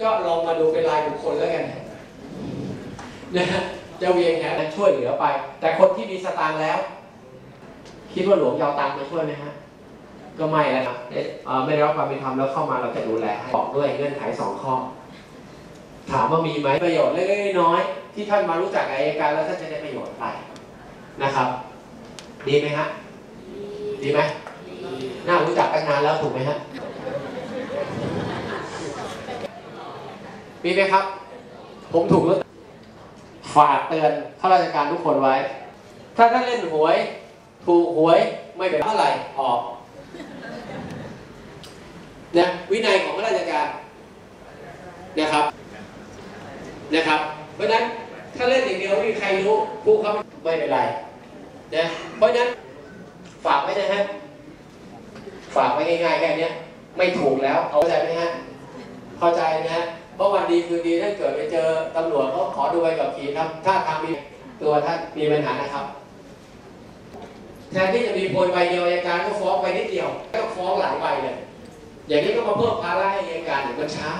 ก็ลองมาดูเป็นรายบุคคลแล้วกันนะฮะจะเวียงแหนช่วยเหลือไป แต่คนที่มีสตางค์แล้ว คิดว่าหลวงจะเอาตังค์มาช่วยไหมฮะ ก็ไม่แล้วครับเอ๊ะเออไม่ได้รับความเป็นธรรมแล้วเข้ามาเราจะดูแลให้บอกด้วยเงื่อนไขสองข้อ ถามว่ามีไหมประโยชน์เล็กๆน้อยๆที่ท่านมารู้จักอัยการแล้วท่านจะได้ประโยชน์ไปนะครับ ดีไหมฮะ ดีไหมน่ารู้จักกันนานแล้วถูกไหมฮะ มีไหมครับ ผมถูกแล้วฝากเตือนข้าราชการทุกคนไว้ ถ้าท่านเล่นหวย ถูกหวยไม่เป็นเท่าไหร่ออกนะวินัยของข้าราชการนะครับนะครับ เพราะนั้นถ้าเล่นอย่างเดียวไม่มีใครรู้ผู้เขาไม่เป็นไรนะเพราะนั้นฝากไว้นะฮะฝากไว้ง่ายๆแค่นี้ไม่ถูกแล้วเอาใจไหมฮะเข้าใจนะฮะ เพราะวันดีคือดีถ้าเกิดไปเจอตำรวจเขาขอดูใบขับขี่ครับถ้าทางมีตัวท่านมีปัญหานะครับ แทนที่จะมีโพยใบเดียวอายการก็ฟ้องไปนิดเดียวก็ฟ้องหลายใบเลย อย่างนี้ก็มาเพิ่มภาระให้อายการอีกมันช้า